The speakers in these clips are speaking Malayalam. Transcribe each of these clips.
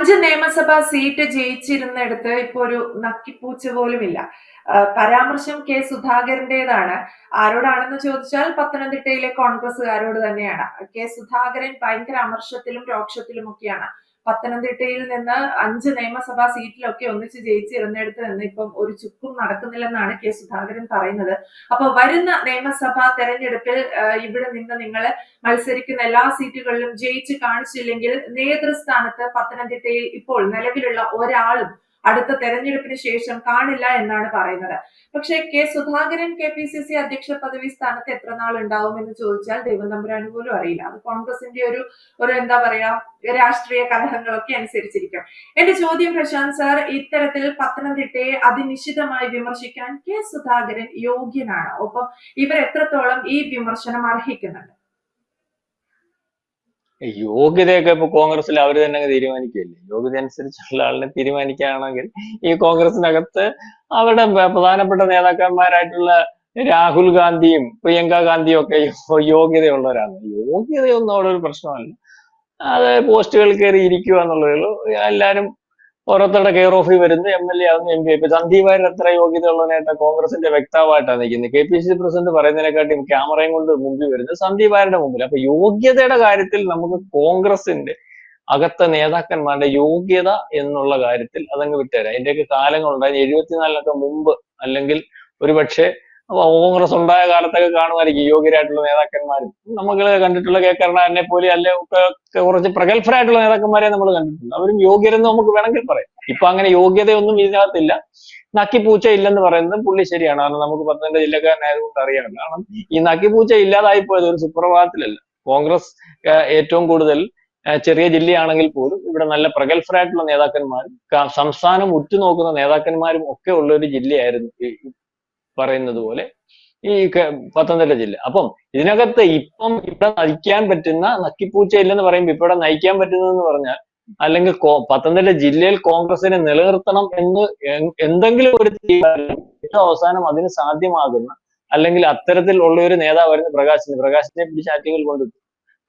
അഞ്ച് നിയമസഭാ സീറ്റ് ജയിച്ചിരുന്നിടത്ത് ഇപ്പോൾ ഒരു നക്കിപ്പൂച്ച പോലുമില്ല. പരാമർശം കെ സുധാകരന്റേതാണ്. ആരോടാണെന്ന് ചോദിച്ചാൽ പത്തനംതിട്ടയിലെ കോൺഗ്രസ്സുകാരോട് തന്നെയാണ്. കെ സുധാകരൻ ഭയങ്കര അമർഷത്തിലും രോക്ഷത്തിലും ഒക്കെയാണ് പത്തനംതിട്ടയിൽ നിന്ന് അഞ്ച് നിയമസഭാ സീറ്റിലൊക്കെ ഒന്നിച്ച് ജയിച്ചിരുന്നിടത്ത് നിന്ന് ഇപ്പം ഒരു ചുക്കും നടക്കുന്നില്ലെന്നാണ് കെ സുധാകരൻ പറയുന്നത്. അപ്പൊ വരുന്ന നിയമസഭാ തെരഞ്ഞെടുപ്പിൽ ഇവിടെ നിന്ന് നിങ്ങൾ മത്സരിക്കുന്ന എല്ലാ സീറ്റുകളിലും ജയിച്ച് കാണിച്ചില്ലെങ്കിൽ നേതൃസ്ഥാനത്ത് പത്തനംതിട്ടയിൽ ഇപ്പോൾ നിലവിലുള്ള ഒരാളും അടുത്ത തെരഞ്ഞെടുപ്പിന് ശേഷം കാണില്ല എന്നാണ് പറയുന്നത്. പക്ഷേ K Sudhakaran K P C C അധ്യക്ഷ പദവി സ്ഥാനത്ത് എത്ര നാൾ ഉണ്ടാവും എന്ന് ചോദിച്ചാൽ ദൈവം തമ്പുരാന് പോലും അറിയില്ല. അത് കോൺഗ്രസിന്റെ ഒരു ഒരു എന്താ പറയാ രാഷ്ട്രീയ കലഹങ്ങളൊക്കെ അനുസരിച്ചിരിക്കും. എന്റെ ചോദ്യം പ്രശാന്ത് സാർ ഇത്തരത്തിൽ പത്തനംതിട്ടയെ അതിനിശ്ചിതമായി വിമർശിക്കാൻ കെ സുധാകരൻ യോഗ്യനാണ്? ഒപ്പം ഇവർ എത്രത്തോളം ഈ വിമർശനം അർഹിക്കുന്നുണ്ട്? യോഗ്യതയൊക്കെ ഇപ്പൊ കോൺഗ്രസിൽ അവർ തന്നെ തീരുമാനിക്കുകയല്ലേ? യോഗ്യത അനുസരിച്ചുള്ള ആളിനെ തീരുമാനിക്കുകയാണെങ്കിൽ ഈ കോൺഗ്രസിനകത്ത് അവരുടെ പ്രധാനപ്പെട്ട നേതാക്കന്മാരായിട്ടുള്ള രാഹുൽ ഗാന്ധിയും പ്രിയങ്ക ഗാന്ധിയും ഒക്കെ യോഗ്യതയുള്ളവരാണ്. യോഗ്യതയൊന്നും അവിടെ ഒരു പ്രശ്നമല്ല. അത് പോസ്റ്റുകൾ കയറി ഇരിക്കുക എന്നുള്ളതേ ഉള്ളൂ. എല്ലാവരും ഓരോരുത്തരുടെ കെയർ ഓഫിൽ വരുന്നു എം എൽ എ ആണ് എം പി സന്ദീപ് വാര്യർ എത്ര യോഗ്യതയുള്ളവനായിട്ട് കോൺഗ്രസിന്റെ വ്യക്താവായിട്ടാണ് നിൽക്കുന്നത്. K P C C president പറയുന്നതിനെക്കാട്ടിയും ക്യാമറയും കൊണ്ട് മുമ്പിൽ വരുന്നത് സന്ദീപ് വാര്യരുടെ മുമ്പിൽ. അപ്പൊ യോഗ്യതയുടെ കാര്യത്തിൽ നമുക്ക് കോൺഗ്രസിന്റെ അകത്തെ നേതാക്കന്മാരുടെ യോഗ്യത എന്നുള്ള കാര്യത്തിൽ അതങ്ങ് വിട്ടുതരാം. അതിന്റെയൊക്കെ കാലങ്ങളുണ്ടായി. എഴുപത്തിനാലിനൊക്കെ മുമ്പ് അല്ലെങ്കിൽ ഒരുപക്ഷെ കോൺഗ്രസ് ഉണ്ടായ കാലത്തൊക്കെ കാണുമായിരിക്കും യോഗ്യരായിട്ടുള്ള നേതാക്കന്മാരും. നമ്മൾ കണ്ടിട്ടുള്ള കെ കരുണാകരനെ പോലെ അല്ലെ കുറച്ച് പ്രഗത്ഭരായിട്ടുള്ള നേതാക്കന്മാരെ നമ്മൾ കണ്ടിട്ടുണ്ട്. അവരും യോഗ്യരെന്ന് നമുക്ക് വേണമെങ്കിൽ പറയാം. ഇപ്പൊ അങ്ങനെ യോഗ്യതയൊന്നും ഇതിനകത്തില്ല. നക്കിപ്പൂച്ച ഇല്ലെന്ന് പറയുന്നത് പുള്ളി ശരിയാണ്. കാരണം നമുക്ക് പത്തനംതിട്ട ജില്ലക്കാരനായതുകൊണ്ട് അറിയാം കാരണം ഈ നക്കിപ്പൂച്ച ഇല്ലാതായി പോയത് ഒരു സുപ്രഭാതത്തിലല്ല. കോൺഗ്രസ് ഏറ്റവും കൂടുതൽ ചെറിയ ജില്ലയാണെങ്കിൽ പോലും ഇവിടെ നല്ല പ്രഗത്ഭരായിട്ടുള്ള നേതാക്കന്മാരും സംസ്ഥാനം ഉറ്റുനോക്കുന്ന നേതാക്കന്മാരും ഒക്കെ ഉള്ള ഒരു ജില്ലയായിരുന്നു പറയുന്നത് പോലെ ഈ പത്തനംതിട്ട ജില്ല. അപ്പം ഇതിനകത്ത് ഇപ്പം ഇവിടെ നയിക്കാൻ പറ്റുന്ന നക്കിപ്പൂച്ച ഇല്ലെന്ന് പറയുമ്പോൾ ഇപ്പൊ ഇവിടെ നയിക്കാൻ പറ്റുന്നതെന്ന് പറഞ്ഞാൽ അല്ലെങ്കിൽ പത്തനംതിട്ട ജില്ലയിൽ കോൺഗ്രസിനെ നിലനിർത്തണം എന്ന് എന്തെങ്കിലും ഒരു ഏറ്റവും അവസാനം അതിന് സാധ്യമാകുന്ന അല്ലെങ്കിൽ അത്തരത്തിൽ ഉള്ള ഒരു നേതാവായിരുന്നു പ്രകാശിന്. പ്രകാശിനെ പിടിച്ച് ആറ്റുകൾ കൊണ്ടിട്ടു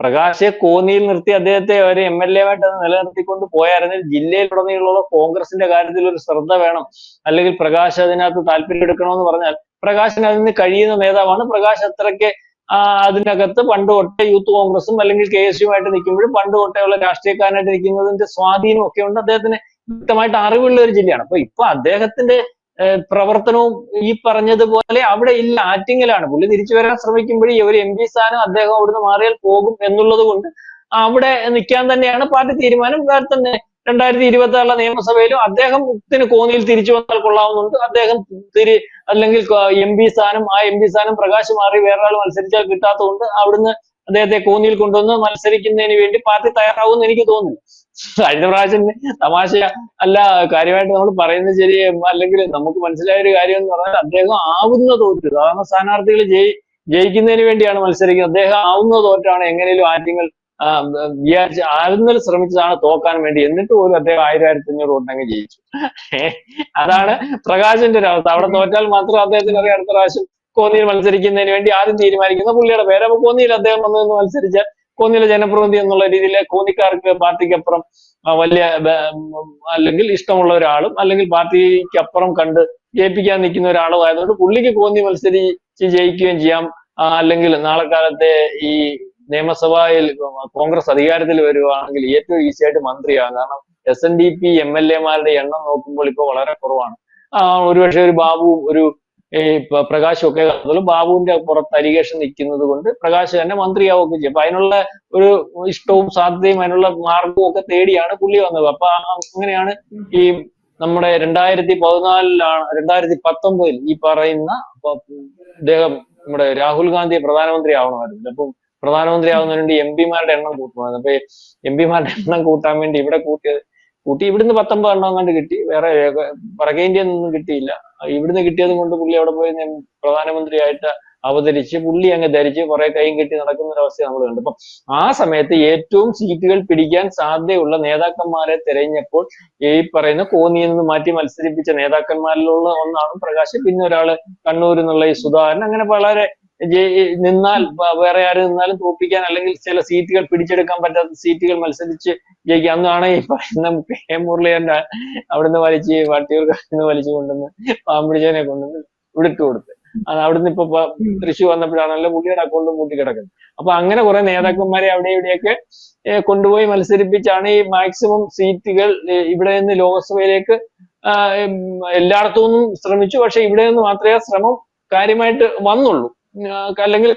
പ്രകാശെ കോന്നിയിൽ നിർത്തി അദ്ദേഹത്തെ ഒരു എം എൽ എ ആയിട്ട് നിലനിർത്തിക്കൊണ്ട് പോയായിരുന്നെങ്കിൽ ജില്ലയിലുടനീളമുള്ള കോൺഗ്രസിന്റെ കാര്യത്തിൽ ഒരു ശ്രദ്ധ വേണം. അല്ലെങ്കിൽ പ്രകാശ് അതിനകത്ത് താല്പര്യം എടുക്കണമെന്ന് പറഞ്ഞാൽ പ്രകാശിന് അതിന് കഴിയുന്ന നേതാവാണ്. പ്രകാശ് അത്രയ്ക്ക് അതിനകത്ത് പണ്ട് തൊട്ടേ യൂത്ത് കോൺഗ്രസും അല്ലെങ്കിൽ കെ എസ് യുമായിട്ട് നിൽക്കുമ്പോഴും പണ്ട് തൊട്ടേ ഉള്ള രാഷ്ട്രീയക്കാരനായിട്ട് നിൽക്കുന്നതിന്റെ സ്വാധീനം ഒക്കെ ഉണ്ട്. അദ്ദേഹത്തിന് വ്യക്തമായിട്ട് അറിവുള്ള ഒരു ജില്ലയാണ്. അപ്പൊ ഇപ്പൊ അദ്ദേഹത്തിന്റെ പ്രവർത്തനവും ഈ പറഞ്ഞതുപോലെ അവിടെ ഇല്ല. ആറ്റിങ്ങലാണ്. പുള്ളി തിരിച്ചു വരാൻ ശ്രമിക്കുമ്പോഴേ ഒരു എം പി സ്ഥാനം അദ്ദേഹം അവിടുന്ന് മാറിയാൽ പോകും എന്നുള്ളത് കൊണ്ട് അവിടെ നിൽക്കാൻ തന്നെയാണ് പാർട്ടി തീരുമാനം. വേറെ തന്നെ രണ്ടായിരത്തി ഇരുപത്തി ആറിലെ നിയമസഭയിലും അദ്ദേഹം ഇതിന് കോന്നിയിൽ തിരിച്ചു വന്നാൽ കൊള്ളാവുന്നുണ്ട്. അദ്ദേഹം തിരി അല്ലെങ്കിൽ എം പി സ്ഥാനം ആ എം പി സ്ഥാനം പ്രകാശ് മാറി വേറൊരാൾ മത്സരിച്ചാൽ കിട്ടാത്തതുകൊണ്ട് അവിടുന്ന് അദ്ദേഹത്തെ കോന്നിയിൽ കൊണ്ടുവന്ന് മത്സരിക്കുന്നതിന് വേണ്ടി പാർട്ടി തയ്യാറാവുമെന്ന് എനിക്ക് തോന്നുന്നു. കഴിഞ്ഞ പ്രാവശ്യം തമാശ അല്ല കാര്യമായിട്ട് നമ്മൾ പറയുന്നത് ശരി അല്ലെങ്കിൽ നമുക്ക് മനസ്സിലായ ഒരു കാര്യം എന്ന് പറഞ്ഞാൽ അദ്ദേഹം ആവുന്ന തോറ്റ് സാധാരണ സ്ഥാനാർത്ഥികൾ ജയി ജയിക്കുന്നതിന് വേണ്ടിയാണ് മത്സരിക്കുന്നത്. അദ്ദേഹം ആവുന്ന തോറ്റാണ് എങ്ങനെയും ആറ്റിങ്ങൾ വിചാരിച്ച് ആവുന്നതിൽ ശ്രമിച്ചതാണ് തോക്കാൻ വേണ്ടി. എന്നിട്ട് പോലും അദ്ദേഹം ആയിരം ആയിരത്തി അഞ്ഞൂറ് വോട്ടങ്ങ് ജയിച്ചു. അതാണ് പ്രകാശിന്റെ ഒരു അവസ്ഥ. അവിടെ തോറ്റാൽ മാത്രം അദ്ദേഹത്തിന് അറിയാം അടുത്ത പ്രാവശ്യം കോന്നിയിൽ മത്സരിക്കുന്നതിന് വേണ്ടി ആദ്യം തീരുമാനിക്കുന്ന പുള്ളിയുടെ പേര്. അപ്പൊ കോന്നിയിൽ അദ്ദേഹം വന്നു മത്സരിച്ചാൽ കോന്നിയിലെ ജനപ്രതിനിധി എന്നുള്ള രീതിയിൽ കോന്നിക്കാർക്ക് പാർട്ടിക്കപ്പുറം വലിയ അല്ലെങ്കിൽ ഇഷ്ടമുള്ള ഒരാളും അല്ലെങ്കിൽ പാർട്ടിക്കപ്പുറം കണ്ട് ജയിപ്പിക്കാൻ നിൽക്കുന്ന ഒരാളും ആയതുകൊണ്ട് പുള്ളിക്ക് കോന്നി മത്സരിച്ച് ജയിക്കുകയും ചെയ്യാം. അല്ലെങ്കിൽ നാളെ കാലത്തെ ഈ നിയമസഭയിൽ കോൺഗ്രസ് അധികാരത്തിൽ വരുവാണെങ്കിൽ ഏറ്റവും ഈസി ആയിട്ട് മന്ത്രിയാകും. കാരണം S N D P M L എമാരുടെ എണ്ണം നോക്കുമ്പോൾ ഇപ്പോൾ വളരെ കുറവാണ്. ഒരുപക്ഷെ ഒരു ബാബു ഒരു ഈ പ- പ്രകാശും ഒക്കെ അതുപോലെ ബാബുവിന്റെ പുറത്ത് അരികേഷൻ നിൽക്കുന്നത് കൊണ്ട് പ്രകാശ് തന്നെ മന്ത്രിയാവുകയൊക്കെ ചെയ്യും. അപ്പൊ അതിനുള്ള ഒരു ഇഷ്ടവും സാധ്യതയും അതിനുള്ള മാർഗവും ഒക്കെ തേടിയാണ് പുള്ളി വന്നത്. അപ്പൊ അങ്ങനെയാണ് ഈ നമ്മുടെ രണ്ടായിരത്തി പതിനാലിലാണ് രണ്ടായിരത്തി പത്തൊമ്പതിൽ ഈ പറയുന്ന ഇദ്ദേഹം നമ്മുടെ രാഹുൽ ഗാന്ധി പ്രധാനമന്ത്രി ആവണമായിരുന്നു. അപ്പം പ്രധാനമന്ത്രി ആവുന്നതിന് വേണ്ടി എം പിമാരുടെ എണ്ണം കൂട്ടണമായിരുന്നു അപ്പൊ എം പിമാരുടെ എണ്ണം കൂട്ടാൻ വേണ്ടി ഇവിടെ കൂട്ടിയത് കൂട്ടി ഇവിടുന്ന് പത്തൊമ്പത് എണ്ണം കണ്ട് കിട്ടി. വേറെ വടക്കേ ഇന്ത്യയിൽ നിന്നും കിട്ടിയില്ല. ഇവിടുന്ന് കിട്ടിയത് കൊണ്ട് പുള്ളി അവിടെ പോയി പ്രധാനമന്ത്രിയായിട്ട് അവതരിച്ച് പുള്ളി അങ്ങ് ധരിച്ച് കുറെ കൈയും കെട്ടി നടക്കുന്ന ഒരു അവസ്ഥ നമ്മൾ കണ്ടു അപ്പം ആ സമയത്ത് ഏറ്റവും സീറ്റുകൾ പിടിക്കാൻ സാധ്യതയുള്ള നേതാക്കന്മാരെ തിരഞ്ഞപ്പോൾ ഈ പറയുന്ന കോന്നിയിൽ നിന്ന് മാറ്റി മത്സരിപ്പിച്ച നേതാക്കന്മാരിലുള്ള ഒന്നാണ് പ്രകാശ്. പിന്നെ ഒരാൾ കണ്ണൂരിൽ നിന്നുള്ള ഈ സുധാകരൻ. അങ്ങനെ വളരെ നിന്നാൽ വേറെ ആര് നിന്നാലും തോപ്പിക്കാൻ അല്ലെങ്കിൽ ചില സീറ്റുകൾ പിടിച്ചെടുക്കാൻ പറ്റാത്ത സീറ്റുകൾ മത്സരിച്ച് ജയിക്കാം. അന്നാണ് ഈ പറയുന്ന കെ. മുരളീധരന്റെ അവിടുന്ന് വലിച്ച് വട്ടിയൂർക്കാരുന്ന് വലിച്ചു കൊണ്ടുവന്ന് പാമ്പിടിച്ചവനെ കൊണ്ടുവന്ന് ഇവിടിട്ട് കൊടുത്ത്. അവിടുന്ന് ഇപ്പൊ തൃശ്ശൂർ വന്നപ്പോഴാണല്ലോ പുള്ളിയുടെ അക്കൗണ്ട് മൂട്ടി കിടക്കുന്നത്. അപ്പൊ അങ്ങനെ കുറെ നേതാക്കന്മാരെ അവിടെ ഇവിടെയൊക്കെ കൊണ്ടുപോയി മത്സരിപ്പിച്ചാണ് ഈ മാക്സിമം സീറ്റുകൾ ഇവിടെ നിന്ന് ലോക്സഭയിലേക്ക് എല്ലായിടത്തു നിന്നും ശ്രമിച്ചു. പക്ഷെ ഇവിടെ നിന്ന് മാത്രമേ ശ്രമം കാര്യമായിട്ട് വന്നുള്ളൂ. അല്ലെങ്കിൽ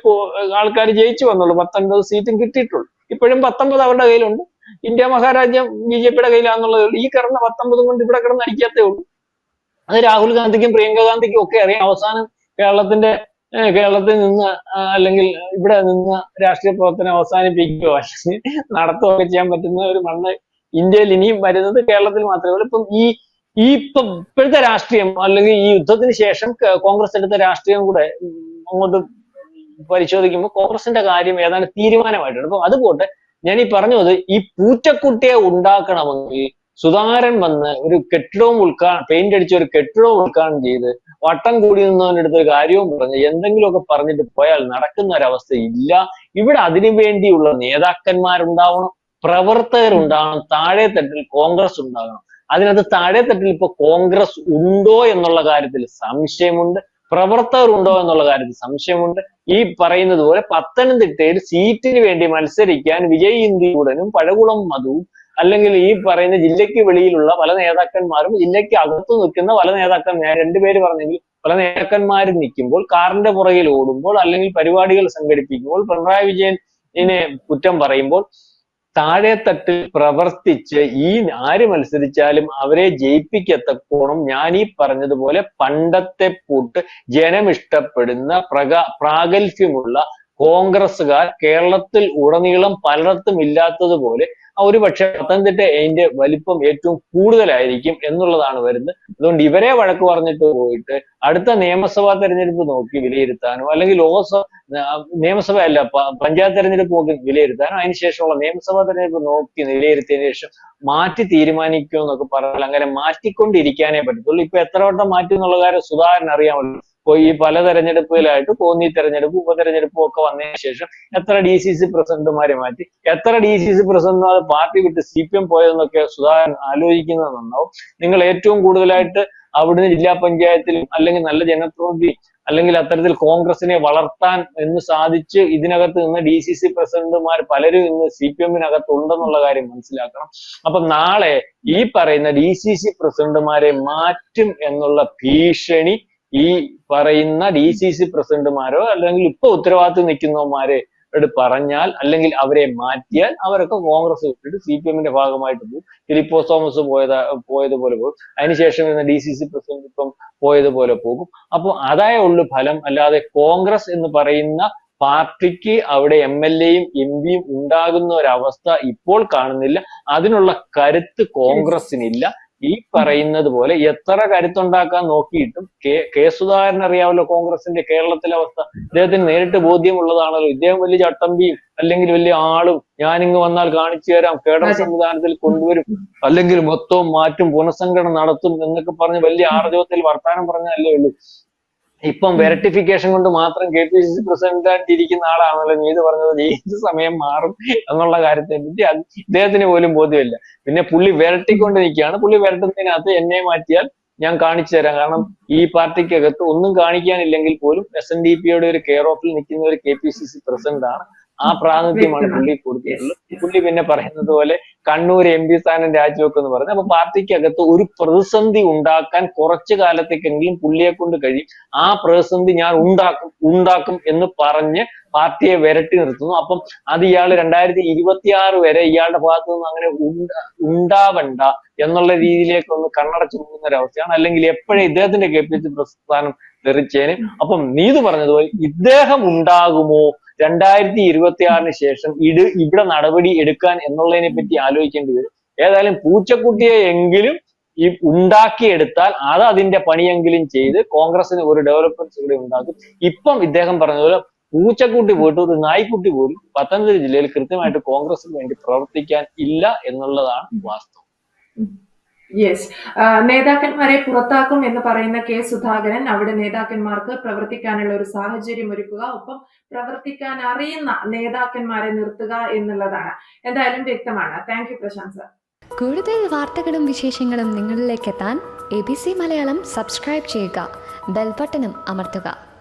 ആൾക്കാർ ജയിച്ചു വന്നുള്ളൂ. പത്തൊൻപത് സീറ്റും കിട്ടിയിട്ടുള്ളൂ. ഇപ്പോഴും പത്തൊമ്പത് അവരുടെ കയ്യിലുണ്ട്. ഇന്ത്യ മഹാരാജ്യം ബി ജെ പിയുടെ കയ്യിലാണെന്നുള്ളത് ഈ കിടന്ന പത്തൊമ്പതും കൊണ്ട് ഇവിടെ കിടന്ന് അടിക്കാത്തേ ഉള്ളൂ. അത് രാഹുൽ ഗാന്ധിക്കും പ്രിയങ്ക ഗാന്ധിക്കും ഒക്കെ അറിയാം. അവസാനം കേരളത്തിന്റെ കേരളത്തിൽ നിന്ന് അല്ലെങ്കിൽ ഇവിടെ നിന്ന് രാഷ്ട്രീയ പ്രവർത്തനം അവസാനിപ്പിക്കുകയോ അല്ലെങ്കിൽ നടത്തുകയൊക്കെ ചെയ്യാൻ പറ്റുന്ന ഒരു മണ്ണ് ഇന്ത്യയിൽ ഇനിയും വരുന്നത് കേരളത്തിൽ മാത്രമേ ഉള്ളൂ. ഇപ്പം ഈ ഈ ഇപ്പം ഇപ്പോഴത്തെ രാഷ്ട്രീയം അല്ലെങ്കിൽ ഈ യുദ്ധത്തിന് ശേഷം കോൺഗ്രസ് എടുത്ത രാഷ്ട്രീയം കൂടെ അങ്ങോട്ട് പരിശോധിക്കുമ്പോൾ കോൺഗ്രസിന്റെ കാര്യം ഏതാണ്ട് തീരുമാനമായിട്ടുണ്ട്. അപ്പൊ അത് പോട്ടെ. ഞാൻ ഈ പറഞ്ഞത് ഈ പൂറ്റക്കുട്ടിയെ ഉണ്ടാക്കണമെങ്കിൽ സുധാകരൻ വന്ന് ഒരു കെട്ടിടവും ഉദ്ഘാടനം പെയിന്റ് അടിച്ച് ഒരു കെട്ടിടവും ഉദ്ഘാടനം ചെയ്ത് വട്ടം കൂടി നിന്നവന്റെ അടുത്ത് ഒരു കാര്യവും പറഞ്ഞ് എന്തെങ്കിലുമൊക്കെ പറഞ്ഞിട്ട് പോയാൽ നടക്കുന്ന ഒരവസ്ഥ ഇല്ല ഇവിടെ അതിനു വേണ്ടിയുള്ള നേതാക്കന്മാരുണ്ടാവണം പ്രവർത്തകരുണ്ടാവണം താഴെ തട്ടിൽ കോൺഗ്രസ് ഉണ്ടാകണം. അതിനകത്ത് താഴെ തട്ടിൽ ഇപ്പൊ കോൺഗ്രസ് ഉണ്ടോ എന്നുള്ള കാര്യത്തിൽ സംശയമുണ്ട് പ്രവർത്തകർ ഉണ്ടോ എന്നുള്ള കാര്യത്തിൽ സംശയമുണ്ട്. ഈ പറയുന്നത് പോലെ പത്തനംതിട്ടയിൽ സീറ്റിന് വേണ്ടി മത്സരിക്കാൻ വിജയ് ഇന്ത്യയുടനും പഴകുളം മധുവും അല്ലെങ്കിൽ ഈ പറയുന്ന ജില്ലയ്ക്ക് വെളിയിലുള്ള പല നേതാക്കന്മാരും ജില്ലയ്ക്ക് അകത്ത് നിൽക്കുന്ന പല നേതാക്കന്മാർ രണ്ടുപേര് പറഞ്ഞെങ്കിൽ പല നേതാക്കന്മാരും നിൽക്കുമ്പോൾ കാറിന്റെ പുറകിൽ ഓടുമ്പോൾ അല്ലെങ്കിൽ പരിപാടികൾ സംഘടിപ്പിക്കുമ്പോൾ പിണറായി വിജയൻ ഇതിനെ കുറ്റം പറയുമ്പോൾ താഴെത്തട്ടിൽ പ്രവർത്തിച്ച് ഈ ആര് മത്സരിച്ചാലും അവരെ ജയിപ്പിക്കത്തക്കോണം ഞാൻ ഈ പറഞ്ഞതുപോലെ പണ്ടത്തെ പൂട്ട് ജനം ഇഷ്ടപ്പെടുന്ന പ്രഗ പ്രാഗൽഭ്യമുള്ള കോൺഗ്രസ്സുകാർ കേരളത്തിൽ ഉടനീളം പലയിടത്തും ഇല്ലാത്തതുപോലെ ഒരു പക്ഷെ പത്തനംതിട്ട അതിന്റെ വലിപ്പം ഏറ്റവും കൂടുതലായിരിക്കും എന്നുള്ളതാണ് വരുന്നത്. അതുകൊണ്ട് ഇവരെ വഴക്ക് പറഞ്ഞിട്ട് പോയിട്ട് അടുത്ത നിയമസഭാ തെരഞ്ഞെടുപ്പ് നോക്കി വിലയിരുത്താനോ അല്ലെങ്കിൽ ലോകസഭ നിയമസഭ അല്ല പഞ്ചായത്ത് തെരഞ്ഞെടുപ്പ് നോക്കി വിലയിരുത്താനോ അതിനുശേഷമുള്ള നിയമസഭാ തെരഞ്ഞെടുപ്പ് നോക്കി വിലയിരുത്തിയതിനു ശേഷം മാറ്റി തീരുമാനിക്കൂ എന്നൊക്കെ പറഞ്ഞാൽ അങ്ങനെ മാറ്റിക്കൊണ്ടിരിക്കാനേ പറ്റത്തുള്ളൂ. ഇപ്പൊ എത്ര വട്ടം മാറ്റി എന്നുള്ള കാര്യം സുധാകരൻ അറിയാമല്ലോ ഇപ്പൊ ഈ പല തെരഞ്ഞെടുപ്പിലായിട്ട് കോന്നി തെരഞ്ഞെടുപ്പ് ഉപതെരഞ്ഞെടുപ്പും ഒക്കെ വന്നതിന് ശേഷം എത്ര ഡി സി സി പ്രസിഡന്റുമാരെ മാറ്റി എത്ര ഡി സി സി പ്രസിഡന്റുമാർ പാർട്ടി വിട്ട് സി പി എം പോയതെന്നൊക്കെ സുധാകരൻ ആലോചിക്കുന്നത് നന്നാവും. നിങ്ങൾ ഏറ്റവും കൂടുതലായിട്ട് അവിടുന്ന് ജില്ലാ പഞ്ചായത്തിലും അല്ലെങ്കിൽ നല്ല ജനപ്രതിനിധി അല്ലെങ്കിൽ അത്തരത്തിൽ കോൺഗ്രസിനെ വളർത്താൻ എന്ന് സാധിച്ച് ഇതിനകത്ത് നിന്ന് ഡി സി സി പ്രസിഡന്റുമാർ പലരും ഇന്ന് സി പി എമ്മിനകത്ത് ഉണ്ടെന്നുള്ള കാര്യം മനസ്സിലാക്കണം. അപ്പൊ നാളെ ഈ പറയുന്ന ഡി സി സി പ്രസിഡന്റുമാരെ മാറ്റും എന്നുള്ള ഭീഷണി ഈ പറയുന്ന ഡി സി സി പ്രസിഡന്റുമാരോ അല്ലെങ്കിൽ ഇപ്പൊ ഉത്തരവാദിത്വം നിൽക്കുന്നവന്മാരെ പറഞ്ഞാൽ അല്ലെങ്കിൽ അവരെ മാറ്റിയാൽ അവരൊക്കെ കോൺഗ്രസ് വിട്ടിട്ട് സി പി എമ്മിന്റെ ഭാഗമായിട്ട് പോകും. ഫിലിപ്പോ തോമസ് പോയത് പോയതുപോലെ പോകും. അതിനുശേഷം വരുന്ന ഡി സി സി പ്രസിഡന്റ് ഇപ്പം പോയതുപോലെ പോകും. അപ്പൊ അതായേ ഉള്ളു ഫലം. അല്ലാതെ കോൺഗ്രസ് എന്ന് പറയുന്ന പാർട്ടിക്ക് അവിടെ എം എൽ എയും എം പിയും ഉണ്ടാകുന്ന ഒരവസ്ഥ ഇപ്പോൾ കാണുന്നില്ല. അതിനുള്ള കരുത്ത് കോൺഗ്രസിനില്ല ഈ പറയുന്നത് പോലെ എത്ര കരുത്തുണ്ടാക്കാൻ നോക്കിയിട്ടും കെ കെ സുധാകരൻ അറിയാമല്ലോ കോൺഗ്രസിന്റെ കേരളത്തിലെ അവസ്ഥ. അദ്ദേഹത്തിന് നേരിട്ട് ബോധ്യമുള്ളതാണല്ലോ. ഇദ്ദേഹം വലിയ ചട്ടമ്പിയും അല്ലെങ്കിൽ വലിയ ആളും ഞാനിങ്ങ് വന്നാൽ കാണിച്ചു തരാം. കേഡർ സംവിധാനത്തിൽ കൊണ്ടുവരും. അല്ലെങ്കിൽ മൊത്തവും മാറ്റും പുനഃസംഘടന നടത്തും എന്നൊക്കെ പറഞ്ഞ് വലിയ ആർജവത്തിൽ വർത്താനം പറഞ്ഞല്ലേ ഉള്ളൂ. ഇപ്പം വെരട്ടിഫിക്കേഷൻ കൊണ്ട് മാത്രം K P C C president ആയിട്ട് ഇരിക്കുന്ന ആളാണല്ലോ. നീ ഇത് പറഞ്ഞത് ഏത് സമയം മാറും എന്നുള്ള കാര്യത്തെ പറ്റി അദ്ദേഹത്തിന് ഇദ്ദേഹത്തിന് പോലും ബോധ്യമില്ല. പിന്നെ പുള്ളി വിരട്ടിക്കൊണ്ട് നിൽക്കുകയാണ് പുള്ളി വിരട്ടുന്നതിനകത്ത് എന്നെ മാറ്റിയാൽ ഞാൻ കാണിച്ചു തരാം. കാരണം ഈ പാർട്ടിക്കകത്ത് ഒന്നും കാണിക്കാനില്ലെങ്കിൽ പോലും എസ് എൻ ഡി പിയുടെ ഒരു കെയർ ഓഫിൽ നിൽക്കുന്ന ഒരു K P C C president ആണ് ആ പ്രാതിനിധ്യമാണ് പുള്ളി കൊടുത്തിട്ടുള്ളത്. പുള്ളി പിന്നെ പറയുന്നത് പോലെ കണ്ണൂർ എം പി സ്ഥാനം രാജിവെക്കുമെന്ന് പറഞ്ഞു. അപ്പൊ പാർട്ടിക്കകത്ത് ഒരു പ്രതിസന്ധി ഉണ്ടാക്കാൻ കുറച്ചു കാലത്തേക്കെങ്കിലും പുള്ളിയെ കൊണ്ട് കഴിയും. ആ പ്രതിസന്ധി ഞാൻ ഉണ്ടാക്കും ഉണ്ടാക്കും എന്ന് പറഞ്ഞ് പാർട്ടിയെ വിരട്ടി നിർത്തുന്നു. അപ്പം അത് ഇയാൾ രണ്ടായിരത്തി ഇരുപത്തി ആറ് വരെ ഇയാളുടെ ഭാഗത്തു നിന്ന് അങ്ങനെ ഉണ്ടാവണ്ട എന്നുള്ള രീതിയിലേക്ക് ഒന്ന് കണ്ണടച്ചു പോകുന്ന ഒരു അവസ്ഥയാണ് അല്ലെങ്കിൽ എപ്പോഴും ഇദ്ദേഹത്തിന്റെ കെ പി സി പ്രസ്ഥാനം തെറിച്ചേന്. അപ്പം നീതു പറഞ്ഞതുപോലെ ഇദ്ദേഹം ഉണ്ടാകുമോ രണ്ടായിരത്തി ഇരുപത്തി ആറിന് ശേഷം ഇത് ഇവിടെ നടപടി എടുക്കാൻ എന്നുള്ളതിനെ പറ്റി ആലോചിക്കേണ്ടി വരും. ഏതായാലും പൂച്ചക്കുട്ടിയെ എങ്കിലും ഈ ഉണ്ടാക്കിയെടുത്താൽ അത് അതിന്റെ പണിയെങ്കിലും ചെയ്ത് കോൺഗ്രസിന് ഒരു ഡെവലപ്മെന്റ്സ് ഇവിടെ ഉണ്ടാക്കും. ഇപ്പം ഇദ്ദേഹം പറഞ്ഞതുപോലെ പൂച്ചക്കുട്ടി പോയിട്ട് ഒരു നായ്ക്കുട്ടി പോലും പത്തനംതിട്ട ജില്ലയിൽ കൃത്യമായിട്ട് കോൺഗ്രസിന് വേണ്ടി പ്രവർത്തിക്കാൻ ഇല്ല എന്നുള്ളതാണ് വാസ്തവം. യെസ് നേതാക്കന്മാരെ പുറത്താക്കും എന്ന് പറയുന്ന കെ സുധാകരൻ അവിടെ നേതാക്കന്മാർക്ക് പ്രവർത്തിക്കാനുള്ള ഒരു സാഹചര്യം ഒരുക്കുക. ഒപ്പം പ്രവർത്തിക്കാൻ അറിയുന്ന നേതാക്കന്മാരെ നിർത്തുക എന്നുള്ളതാണ്. എന്തായാലും വ്യക്തമാണ്. താങ്ക് യു പ്രശാന്ത് സർ കൂടുതൽ വാർത്തകളും വിശേഷങ്ങളും നിങ്ങളിലേക്ക് എത്താൻ A B C Malayalam subscribe ചെയ്യുക. ബെൽബട്ടനും അമർത്തുക.